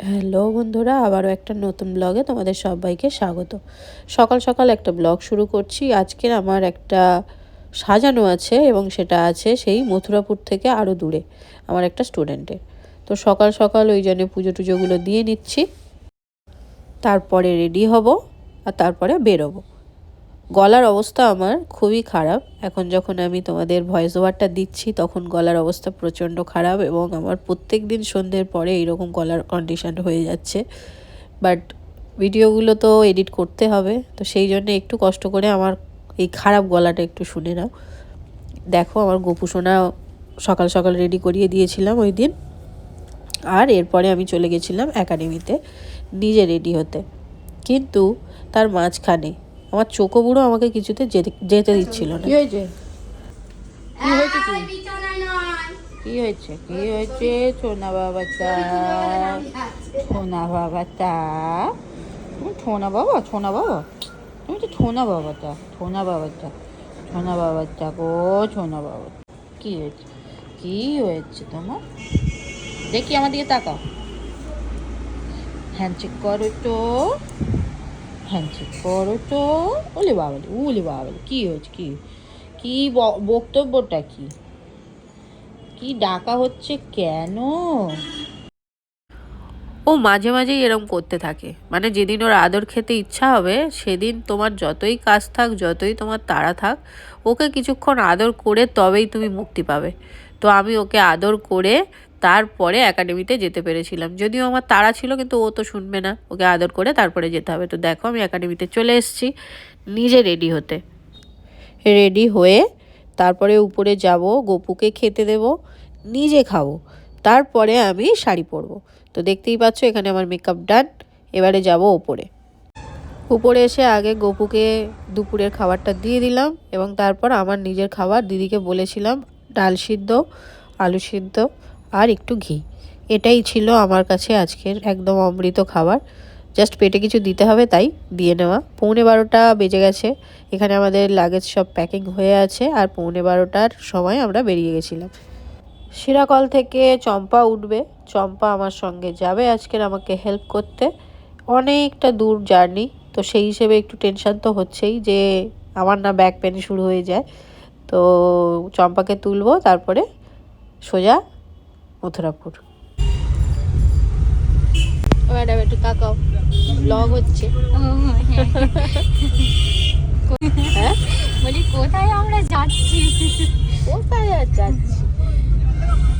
Hello বন্ধুরা, আবারও একটা নতুন ব্লগে তোমাদের সবাইকে স্বাগত। সকাল সকাল একটা ব্লগ শুরু করছি। আজকের আমার একটা সাজানো আছে এবং সেটা আছে সেই মথুরাপুর থেকে আরও দূরে, আমার একটা স্টুডেন্টের। তো সকাল সকাল ওই জন্য পুজো টুজোগুলো দিয়ে নিচ্ছি। তারপরে রেডি হব আর তারপরে বেরোবো। গলার অবস্থা আমার খুবই খারাপ। এখন যখন আমি তোমাদের ভয়েস ওভারটা দিচ্ছি, তখন গলার অবস্থা প্রচণ্ড খারাপ এবং আমার প্রত্যেক দিন সন্ধ্যের পরে এইরকম গলার কন্ডিশন হয়ে যাচ্ছে। বাট ভিডিওগুলো তো এডিট করতে হবে, তো সেই জন্য একটু কষ্ট করে আমার এই খারাপ গলাটা একটু শুনে নাও। দেখো, আমার গোপুসোনা সকাল সকাল রেডি করিয়ে দিয়েছিলাম ওই দিন। আর এরপরে আমি চলে গেছিলাম একাডেমিতে নিজে রেডি হতে। কিন্তু তার মাঝখানে আমার চোখো বুড়ো, আমাকে কিছুতে যেতে দিচ্ছিল না। কি হয়েছে? কি হয়েছে কি? হয়েছে? কি হয়েছে? সোনা বাবাটা সোনা বাবাটা তুমি ছোনা বাবা ছোনা বাবা? তুমি তো ছোনা বাবাটা ছোনা বাবাটা ছোনা বাবাটা গো ছোনা বাবা কি হয়েছে? কি হয়েছে তোমার? দেখি আমার দিকে তাকাও। হ্যান্ডশেক করো তো হ্যান্ডশেক করো তো। ওলে বাবালে ওলে বাবালে কী হয়েছে, কি? কি বক্তব্যটা কি? কি ডাকা হচ্ছে কেন? ও মাঝে মাঝেই এরম করতে থাকে। মানে যেদিন ওর আদর খেতে ইচ্ছা হবে, সেদিন তোমার যতই কাজ থাক, যতই তোমার তাড়া থাক, ওকে কিছুক্ষণ আদর করে তবেই তুমি মুক্তি পাবে। তো আমি ওকে আদর করে তারপরে একাডেমিতে যেতে পেরেছিলাম। যদিও আমার তাড়া ছিল, কিন্তু ও তো শুনবে না। ওকে আদর করে তারপরে যেতে হবে। তো দেখো, আমি একাডেমিতে চলে এসেছি, নিজে রেডি হতে। রেডি হয়ে তারপরে উপরে যাব, গপুকে খেতে দেব, নিজে খাব। তারপরে আমি শাড়ি পরবো। তো দেখতেই পাচ্ছ, এখানে আমার মেকআপ ডান এবারে যাব ওপরে উপরে এসে আগে গপুকে দুপুরের খাবারটা দিয়ে দিলাম এবং তারপর আমার নিজের খাবার দিদিকে বলেছিলাম, ডাল সিদ্ধ, আলু সিদ্ধ। আর একটু ঘি। এটাই ছিল আমার কাছে আজকের একদম অমৃত খাবার। জাস্ট পেটে কিছু দিতে হবে, তাই দিয়ে নেওয়া। পৌনে বারোটা বেজে গেছে। এখানে আমাদের লাগেজ সব প্যাকিং হয়ে আছে আর পৌনে বারোটার সময় আমরা বেরিয়ে গেছিলাম। শিরাকল থেকে চম্পা উঠবে। চম্পা আমার সঙ্গে যাবে আজকের আমাকে হেল্প করতে। অনেকটা দূর জার্নি। তো সেই হিসেবে একটু টেনশান তো হচ্ছেই যে আমার না ব্যাক পেন শুরু হয়ে যায়। তো চম্পাকে তুলবো, তারপরে সোজা মথুরাপুর। ম্যাডাম একটু তাকাও। ব্লগ হচ্ছে। হ্যাঁ। বলি কোথায় আমরা যাচ্ছি? কোথায় যাচ্ছি?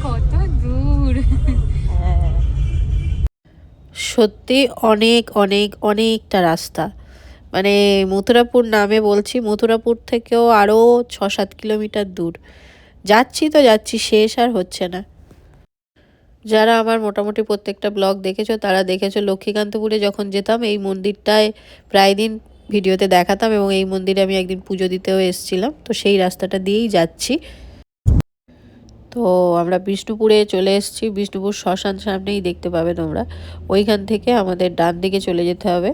কত দূর। হ্যাঁ। সত্যি অনেক অনেক অনেকটা রাস্তা। মানে মথুরাপুর নামে বলছি মথুরাপুর থেকেও আরও ছ সাত কিলোমিটার দূর। যাচ্ছি তো যাচ্ছি শেষ আর হচ্ছে না। যারা আমার মোটামুটি প্রত্যেকটা ব্লগ দেখেছ, তারা দেখেছ লক্ষ্মীকান্তপুরে যখন যেতাম, এই মন্দিরটায় প্রায় দিন ভিডিওতে দেখাতাম এবং এই মন্দিরে আমি একদিন পুজো দিতেও এসেছিলাম। তো সেই রাস্তাটা দিয়েই যাচ্ছি। তো আমরা বিষ্ণুপুরে চলে এসেছি। বিষ্ণুপুর শ্মশান সামনেই দেখতে পাবে তোমরা। ওইখান থেকে আমাদের ডান দিকে চলে যেতে হবে।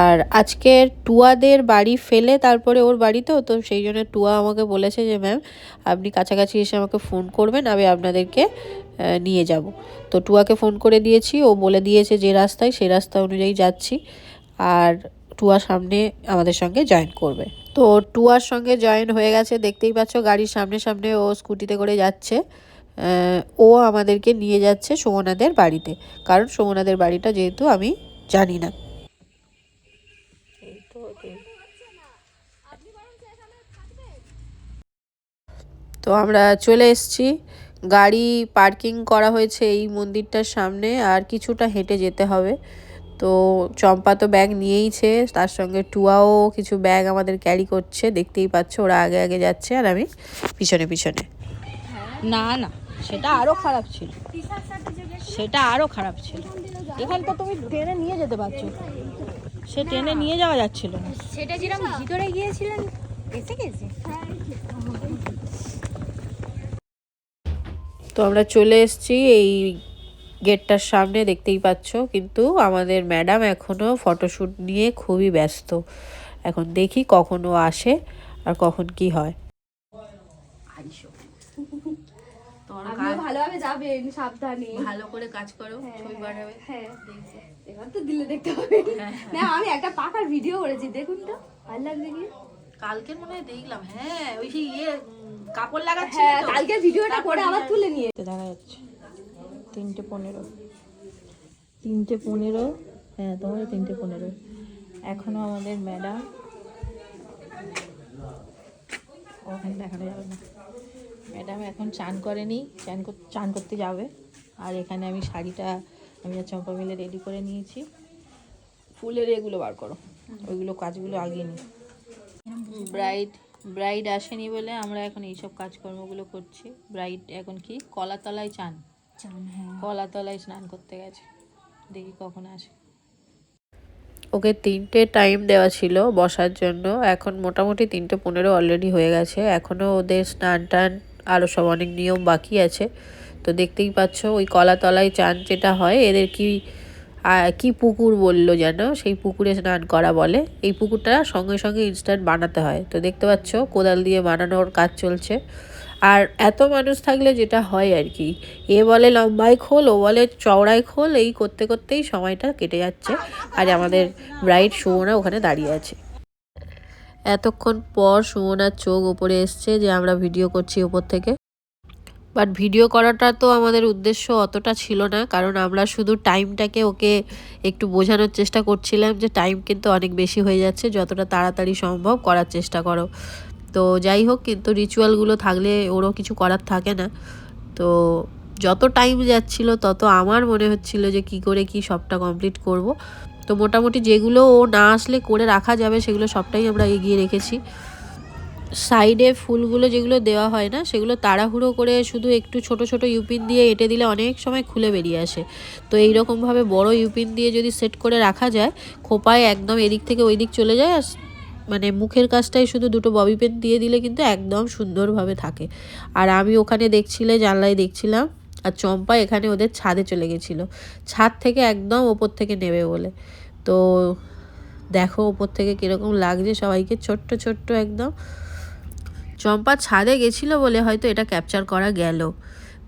আর আজকের টুয়াদের বাড়ি ফেলে তারপরে ওর বাড়িতেও তো সেই জন্য টুয়া আমাকে বলেছে যে, ম্যাম, আপনি কাছাকাছি এসে আমাকে ফোন করবেন, আমি আপনাদেরকে নিয়ে যাব। তো টুয়াকে ফোন করে দিয়েছি, ও বলে দিয়েছে যে রাস্তায় সেই রাস্তা অনুযায়ী যাচ্ছি। আর টুয়া সামনে আমাদের সঙ্গে জয়েন করবে। তো টুয়ার সঙ্গে জয়েন হয়ে গেছে, দেখতেই পাচ্ছ গাড়ির সামনে সামনে ও স্কুটিতে করে যাচ্ছে। ও আমাদেরকে নিয়ে যাচ্ছে সুমনাদের বাড়িতে। কারণ সুমনাদের বাড়িটা যেহেতু আমি জানি না। তো আমরা চলে এসছি। গাড়ি পার্কিং করা হয়েছে এই মন্দিরটার সামনে, আর কিছুটা হেঁটে যেতে হবে। তো চম্পা তো ব্যাগ নিয়েইছে, তার সঙ্গে টুয়াও কিছু ব্যাগ আমাদের ক্যারি করছে। দেখতেই পাচ্ছ ওরা আগে আগে যাচ্ছে, আর আমি পিছনে পিছনে। না না, সেটা আরও খারাপ ছিল। সেটা আরও খারাপ ছিল। এখানে তো তুমি ট্রেনে নিয়ে যেতে পারছ। সে ট্রেনে নিয়ে যাওয়া যাচ্ছিল না। সেটা যেরকম ভিতরে গিয়েছিলেন এসে গেছে? তো আমরা চলে এসেছি এই গেটটার সামনে দেখতেই পাচ্ছ। কিন্তু আমাদের ম্যাডাম এখনও ফটোশ্যুট নিয়ে খুবই ব্যস্ত। এখন দেখি কখন ও আসে আর কখন কি হয়। ভালোভাবে যাবেন সাবধানে। ভালো করে কাজ করো হ্যাঁ, ছবি হ্যাঁ। এবার তো দিলে দেখতে হবে। হ্যাঁ, না আমি একটা পাকার ভিডিও করেছি দেখুন তো। ভালো লাগছে কি? কালকের মনে হয় দেখলাম হ্যাঁ ওই সেই ইয়ে কাপড় লাগাচ্ছিল হ্যাঁ কালকে ভিডিওটা করে আবার তুলে নিয়ে। দেখা যাচ্ছে। তিনটে পনেরো। তিনটে পনেরো। হ্যাঁ তোমাদের তিনটে পনেরো। এখনও আমাদের ম্যাডাম ওখানে দেখানো যাবে না। ম্যাডাম এখন চান করেনি চান চান করতে যাবে। আর এখানে আমি শাড়িটা আমি আর চম্পা মিলে রেডি করে নিয়েছি। ফুলের এগুলো বার করো। ওইগুলো কাজগুলো আগে নি ব্রাইড ব্রাইড আসেনি বলে আমরা এখন এইসব কাজকর্মগুলো করছি। ব্রাইড এখন কি? কলাতলায় চান? চান হ্যাঁ। কলাতলায় স্নান করতে গেছে। দেখি কখন আসে। ওকে তিনটে টাইম দেওয়া ছিল বসার জন্য। এখন মোটামুটি তিনটে পনেরো অলরেডি হয়ে গেছে। এখনও ওদের স্নান টান আরও সব অনেক নিয়ম বাকি আছে। তো দেখতেই পাচ্ছ, ওই কলাতলায় চান যেটা হয়, এদের কি কি পুকুর বলল যেন, সেই পুকুরে স্নান করা বলে। এই পুকুরটা সঙ্গে সঙ্গে ইনস্ট্যান্ট বানাতে হয়। তো দেখতে পাচ্ছ, কোদাল দিয়ে বানানোর কাজ চলছে। আর এত মানুষ থাকলে যেটা হয় আর কি, এ বলে লম্বায় খোল, ও বলে চওড়ায় খোল, এই করতে করতেই সময়টা কেটে যাচ্ছে। আর আমাদের ব্রাইড সুমনা ওখানে দাঁড়িয়ে আছে। এতক্ষণ পর সুমনার চোখ ওপরে এসছে যে আমরা ভিডিও করছি ওপর থেকে। বাট ভিডিও করাটা তো আমাদের উদ্দেশ্য অতটা ছিল না, কারণ আমরা শুধু টাইমটাকে ওকে একটু বোঝানোর চেষ্টা করছিলাম যে টাইম কিন্তু অনেক বেশি হয়ে যাচ্ছে, যতটা তাড়াতাড়ি সম্ভব করার চেষ্টা করো। তো যাই হোক, কিন্তু রিচুয়ালগুলো থাকলে ওরও কিছু করার থাকে না। তো যত টাইম যাচ্ছিল, তত আমার মনে হচ্ছিল যে কি করে কি সবটা কমপ্লিট করব। তো মোটামুটি যেগুলো ও না আসলে করে রাখা যাবে, সেগুলো সবটাই আমরা এগিয়ে রেখেছি। সাইডে ফুলগুলো যেগুলো দেওয়া হয় না, সেগুলো তাড়াহুড়ো করে শুধু একটু ছোট ছোট ইউপিন দিয়ে এঁটে দিলে অনেক সময় খুলে বেরিয়ে আসে। তো এই রকমভাবে বড় ইউপিন দিয়ে যদি সেট করে রাখা যায়, খোপায় একদম এদিক থেকে ওই দিক চলে যায়, আর মানে মুখের কাজটাই শুধু দুটো ববি পেন দিয়ে দিলে কিন্তু একদম সুন্দরভাবে থাকে। আর আমি ওখানে দেখছিলে, জানলায় দেখছিলাম, আর চম্পা এখানে ওদের ছাদে চলে গেছিল। ছাদ থেকে একদম ওপর থেকে নেবে বলে। তো দেখো ওপর থেকে কীরকম লাগছে সবাইকে, ছোট্ট ছোট্ট একদম। চম্পা ছাদে গেছিল বলে হয়তো এটা ক্যাপচার করা গেল।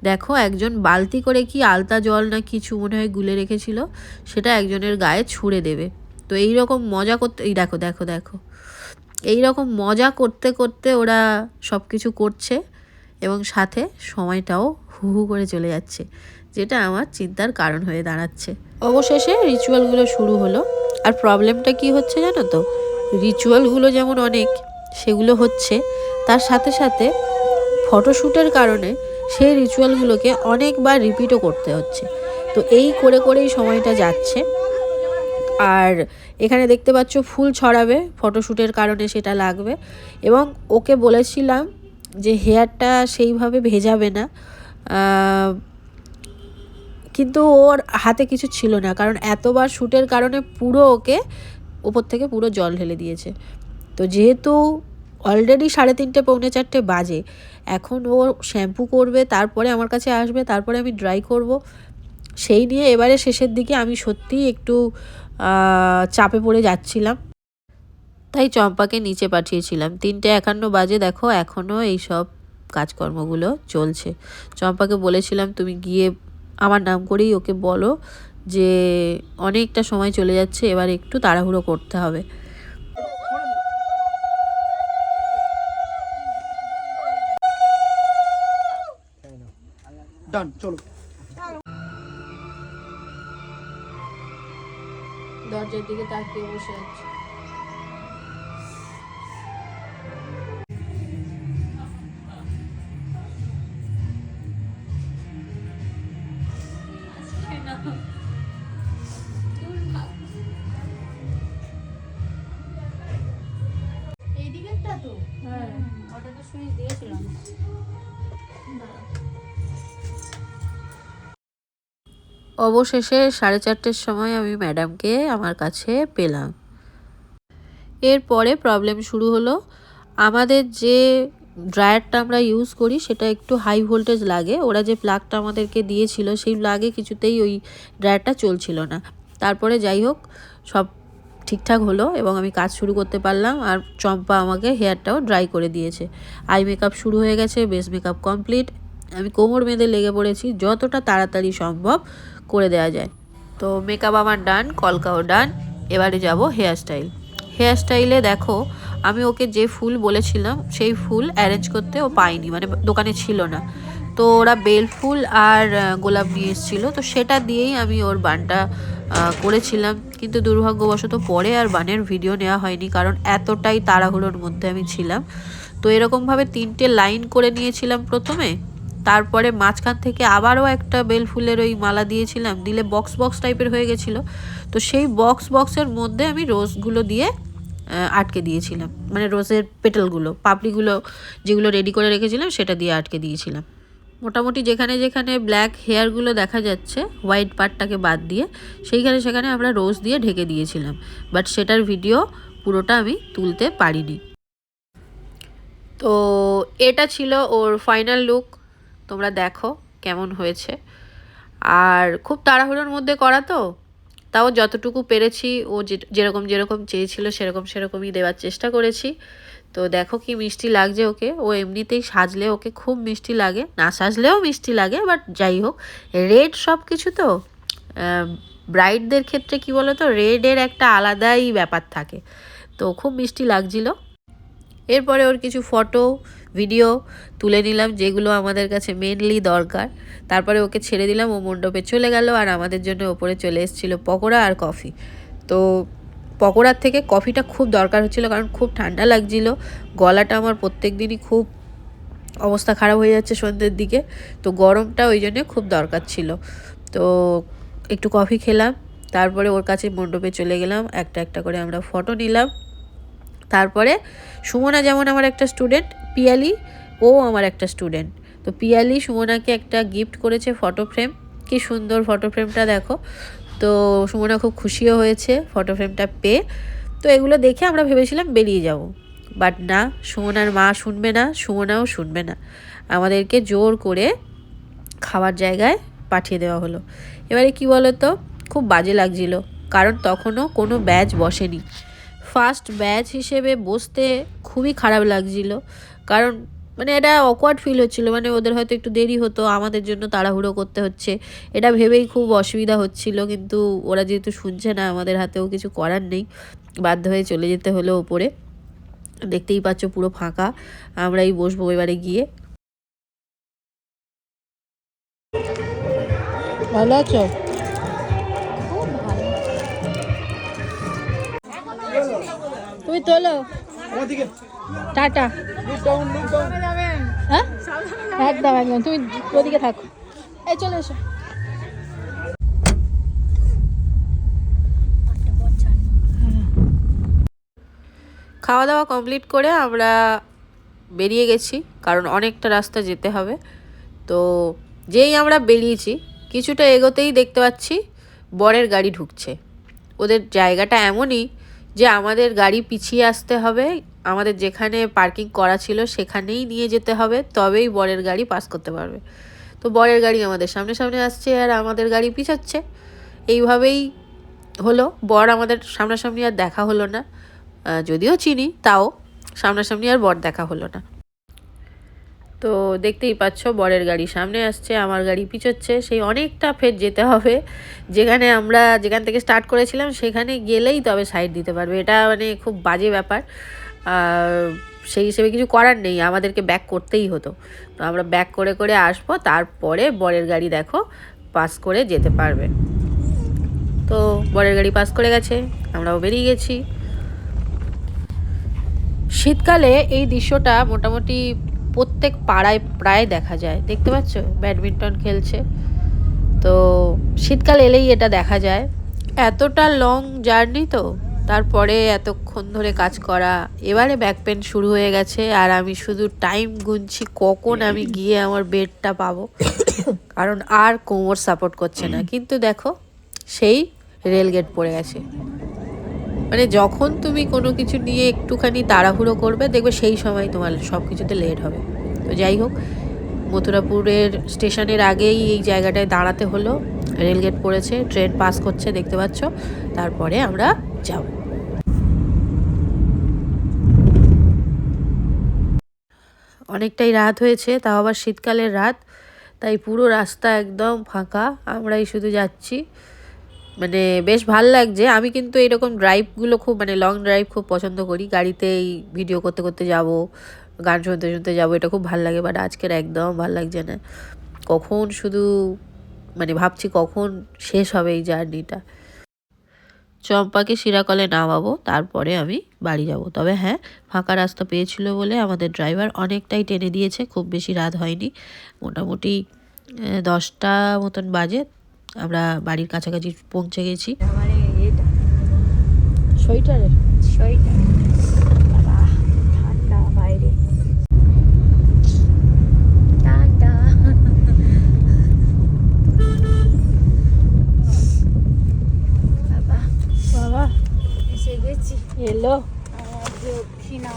দেখো, একজন বালতি করে কি আলতা জল না কিছু মনে হয় গুলে রেখেছিল, সেটা একজনের গায়ে ছুঁড়ে দেবে। তো এই রকম মজা করতে, এই দেখো দেখো দেখো। এই রকম মজা করতে করতে ওরা সব কিছু করছে এবং সাথে সময়টাও হু হু করে চলে যাচ্ছে, যেটা আমার চিন্তার কারণ হয়ে দাঁড়াচ্ছে। অবশেষে রিচুয়ালগুলো শুরু হলো। আর প্রবলেমটা কি হচ্ছে জানো তো? রিচুয়ালগুলো যেমন অনেক সেগুলো হচ্ছে। তার সাথে সাথে ফটোশ্যুটের কারণে সেই রিচুয়ালগুলোকে অনেকবার রিপিটও করতে হচ্ছে। তো এই করে করেই সময়টা যাচ্ছে। আর এখানে দেখতে পাচ্ছ ফুল ছড়াবে ফটোশ্যুটের কারণে সেটা লাগবে। এবং ওকে বলেছিলাম যে হেয়ারটা সেইভাবে ভেজাবে না। কিন্তু ওর হাতে কিছু ছিল না। কারণ এতবার শ্যুটের কারণে পুরো ওকে ওপর থেকে পুরো জল ঢেলে দিয়েছে। তো যেহেতু অলরেডি সাড়ে তিনটে, পৌনে চারটে বাজে, এখন ও শ্যাম্পু করবে, তারপরে আমার কাছে আসবে, তারপরে আমি ড্রাই করব। সেই নিয়ে এবারে শেষের দিকে আমি সত্যিই একটু চাপে পড়ে যাচ্ছিলাম। তাই চম্পাকে নিচে পাঠিয়েছিলাম। তিনটে একান্ন বাজে, দেখো এখনও এই সব কাজকর্মগুলো চলছে। চম্পাকে বলেছিলাম, তুমি গিয়ে আমার নাম করেই ওকে বলো যে, অনেকটা সময় চলে যাচ্ছে, এবার একটু তাড়াহুড়ো করতে হবে। ডান চলো। দরজার দিকে তাকিয়ে বসে আছে। ওটা তো? সুইচ দিয়েছিলাম। অবশেষে সাড়ে চারটের সময় আমি ম্যাডামকে আমার কাছে পেলাম। এরপরে প্রবলেম শুরু হলো। আমাদের যে ড্রায়ারটা আমরা ইউজ করি, সেটা একটু হাই ভোল্টেজ লাগে। ওরা যে প্লাগটা আমাদেরকে দিয়েছিল, সেই প্লাগে কিছুতেই ওই ড্রায়ারটা চলছিল না। তারপরে যাই হোক, সব ঠিকঠাক হলো এবং আমি কাজ শুরু করতে পারলাম আর চম্পা আমাকে হেয়ারটাও ড্রাই করে দিয়েছে। আই মেকআপ শুরু হয়ে গেছে, বেস মেকআপ কমপ্লিট। আমি কোমর বেঁধে লেগে পড়েছি, যতটা তাড়াতাড়ি সম্ভব। করে দেওয়া যায়। তো মেকআপ আমার ডান কলকাও ডান এবারে যাব হেয়ার স্টাইল হেয়ার স্টাইলে দেখো, আমি ওকে যে ফুল বলেছিলাম, সেই ফুল অ্যারেঞ্জ করতে ও পাইনি মানে দোকানে ছিল না। তো ওরা বেল ফুল আর গোলাপ নিয়ে এসেছিল, তো সেটা দিয়েই আমি ওর বানটা করেছিলাম। কিন্তু দুর্ভাগ্যবশত পরে আর বানের ভিডিও নেওয়া হয়নি, কারণ এতটাই তাড়াহুড়োর মধ্যে আমি ছিলাম। তো এরকমভাবে তিনটে লাইন করে নিয়েছিলাম প্রথমে। তারপরে মাঝখান থেকে আবারও একটা বেল ফুলের ওই মালা দিয়েছিলাম, দিলে বক্স বক্স টাইপের হয়ে গেছিল। তো সেই বক্স বক্সের মধ্যে আমি রোজগুলো দিয়ে আটকে দিয়েছিলাম। মানে রোজের পেটেলগুলো পাপড়িগুলো যেগুলো রেডি করে রেখেছিলাম, সেটা দিয়ে আটকে দিয়েছিলাম। মোটামুটি যেখানে যেখানে ব্ল্যাক হেয়ারগুলো দেখা যাচ্ছে হোয়াইট পার্টটাকে বাদ দিয়ে, সেইখানে সেখানে আমরা রোজ দিয়ে ঢেকে দিয়েছিলাম। বাট সেটার ভিডিও পুরোটা আমি তুলতে পারিনি। তো এটা ছিল ওর ফাইনাল লুক তোমরা দেখো কেমন হয়েছে। আর খুব তাড়াহুড়োর মধ্যে করা তো, তাও যতটুকু পেরেছি, ও যেরকম যেরকম চেয়েছিল, সেরকম, সেরকমই দেওয়ার চেষ্টা করেছি। তো দেখো কি মিষ্টি লাগছে ওকে, ও এমনিতেই সাজলে ওকে খুব মিষ্টি লাগে, না সাজলেও মিষ্টি লাগে, বাট যাই হোক, রেড সব কিছু তো ব্রাইডদের ক্ষেত্রে কি বলো তো রেডের একটা আলাদাই ব্যাপার থাকে। তো খুব মিষ্টি লাগছিল। এরপরে ওর কিছু ফটো ভিডিও তুলে নিলাম, যেগুলো আমাদের কাছে মেনলি দরকার। তারপরে ওকে ছেড়ে দিলাম, ও মণ্ডপে চলে গেল আর আমাদের জন্য ওপরে চলে এসেছিল পকোড়া আর কফি তো পকোড়ার থেকে কফিটা খুব দরকার হচ্ছিল, কারণ খুব ঠান্ডা লাগছিল। গলাটা আমার প্রত্যেক দিনই খুব অবস্থা খারাপ হয়ে যাচ্ছে সন্ধ্যের দিকে, তো গরমটা ওই জন্যে খুব দরকার ছিল। তো একটু কফি খেলাম, তারপরে ওর কাছে মণ্ডপে চলে গেলাম, একটা একটা করে আমরা ফটো নিলাম। তারপরে সুমনা যেমন আমার একটা স্টুডেন্ট পিয়ালি ও আমার একটা স্টুডেন্ট তো পিয়ালি সুমনাকে একটা গিফট করেছে ফটো ফ্রেম কি সুন্দর ফটো ফ্রেমটা দেখো। তো সুমনা খুব খুশিও হয়েছে ফটো ফ্রেমটা পেয়ে। তো এগুলো দেখে আমরা ভেবেছিলাম বেরিয়ে যাব। বাট না, সুমনার মা শুনবে না, সুমনাও শুনবে না। আমাদেরকে জোর করে খাওয়ার জায়গায় পাঠিয়ে দেওয়া হলো। এবারে কি বলো তো খুব বাজে লাগছিল। কারণ তখনও কোনো ব্যাচ বসেনি। ফার্স্ট ব্যাচ হিসেবে বসতে খুবই খারাপ লাগছিল। কারণ মানে এটা অকওয়ার্ড ফিল হচ্ছিল মানে ওদের হয়তো একটু দেরি হতো, আমাদের জন্য তাড়াহুড়ো করতে হচ্ছে। এটা ভেবেই খুব অসুবিধা হচ্ছিল, কিন্তু ওরা যেহেতু শুনছে না, আমাদের হাতেও কিছু করার নেই। বাধ্য হয়ে চলে যেতে হলো ওপরে। দেখতেই পাচ্ছ পুরো ফাঁকা, আমরাই বসবো এবারে গিয়ে। ভালো আছো? তুমি তোলো। টাটা। হ্যাঁ? একদম একদম। তুমি ওদিকে থাকো। এই চলে এসো। খাওয়া দাওয়া কমপ্লিট করে আমরা বেরিয়ে গেছি কারণ অনেকটা রাস্তা যেতে হবে। তো যেই আমরা বেরিয়েছি কিছুটা এগোতেই দেখতে পাচ্ছি বরের গাড়ি ঢুকছে। ওদের জায়গাটা এমনই যে আমাদের গাড়ি পিছিয়ে আসতে হবে, আমাদের যেখানে পার্কিং করা ছিল সেখানেই নিয়ে যেতে হবে, তবেই বরের গাড়ি পাস করতে পারবে। তো বরের গাড়ি আমাদের সামনে সামনে আসছে আর আমাদের গাড়ি পিছাচ্ছে। এইভাবেই হলো, বর আমাদের সামনাসামনি আর দেখা হলো না। যদিও চিনি, তাও সামনাসামনি আর বর দেখা হলো না। তো দেখতেই পাচ্ছ, বরের গাড়ি সামনে আসছে, আমার গাড়ি পিছোচ্ছে, সেই অনেকটা ফের যেতে হবে। যেখানে আমরা যেখান থেকে স্টার্ট করেছিলাম, সেখানে গেলেই তবে সাইড দিতে পারবে। এটা মানে খুব বাজে ব্যাপার। সেই হিসেবে কিছু করার নেই, আমাদেরকে ব্যাক করতেই হতো। তো আমরা ব্যাক করে করে আসব, তারপরে বরের গাড়ি দেখো পাস করে যেতে পারবে। তো বরের গাড়ি পাস করে গেছে, আমরাও বেরিয়ে গেছি। শীতকালে এই দৃশ্যটা মোটামুটি প্রত্যেক পাড়ায় প্রায় দেখা যায়। দেখতে পাচ্ছ? ব্যাডমিন্টন খেলছে। তো শীতকাল এলেই এটা দেখা যায়। এতটা লং জার্নি তো, তারপরে এতক্ষণ ধরে কাজ করা, এবারে ব্যাক পেন শুরু হয়ে গেছে, আর আমি শুধু টাইম গুনছি কখন আমি গিয়ে আমার বেডটা পাবো। কারণ আর কোমর সাপোর্ট করছে না। কিন্তু দেখো, সেই রেলগেট পড়ে গেছে। মানে যখন তুমি কোনো কিছু নিয়ে একটুখানি তাড়াহুড়ো করবে, দেখবে সেই সময় তোমার সব কিছুতে লেট হবে। তো যাই হোক, মথুরাপুরের স্টেশনের আগেই এই জায়গাটায় দাঁড়াতে হলো। রেলগেট পড়েছে, ট্রেন পাস করছে, দেখতে পাচ্ছ। তারপরে আমরা যাব। অনেকটাই রাত হয়েছে, তাও আবার শীতকালের রাত। তাই পুরো রাস্তা একদম ফাঁকা। আমরাই শুধু যাচ্ছি। মানে বেশ ভালো লাগছে। আমি কিন্তু এরকম ড্রাইভগুলো খুব মানে লং ড্রাইভ খুব পছন্দ করি। গাড়িতেই ভিডিও করতে করতে যাব, গান শুনতে শুনতে যাব, এটা খুব ভালো লাগে। বাট আজকের একদম ভালো লাগছে না। কখন শুধু মানে ভাবছি কখন শেষ হবে এই জার্নিটা। চম্পাকে সিরাকলে নামাবো, তারপরে আমি বাড়ি যাব। তবে হ্যাঁ ফাঁকা রাস্তা পেয়েছিল বলে আমাদের ড্রাইভার অনেকটাই টেনে দিয়েছে। খুব বেশি রাত হয়নি। মোটামুটি দশটা মতন বাজে। আমরা বাড়ির কাছাকাছি পৌঁছে গেছি। এটা। সোয়েটারের? সোয়েটার। বাবা ঠান্ডা বাইরে। টাটা। বাবা। বাবা। এসে গেছি। এলো। আমার দক্ষিণা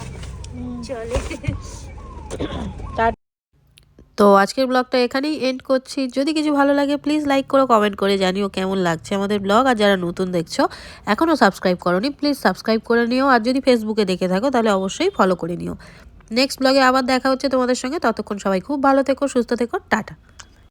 চলে। তো আজকের ব্লগটা এখানেই এন্ড করছি। যদি কিছু ভালো লাগে প্লিজ লাইক করো কমেন্ট করে জানিও কেমন লাগছে আমাদের ব্লগ। আর যারা নতুন দেখছ, এখনও সাবস্ক্রাইব করোনি প্লিজ সাবস্ক্রাইব করে নিও। আর যদি ফেসবুকে দেখে থাকো, তাহলে অবশ্যই ফলো করে নিও। নেক্সট ব্লগে আবার দেখা হচ্ছে তোমাদের সঙ্গে। ততক্ষণ সবাই খুব ভালো থেকো, সুস্থ থেকো, টাটা।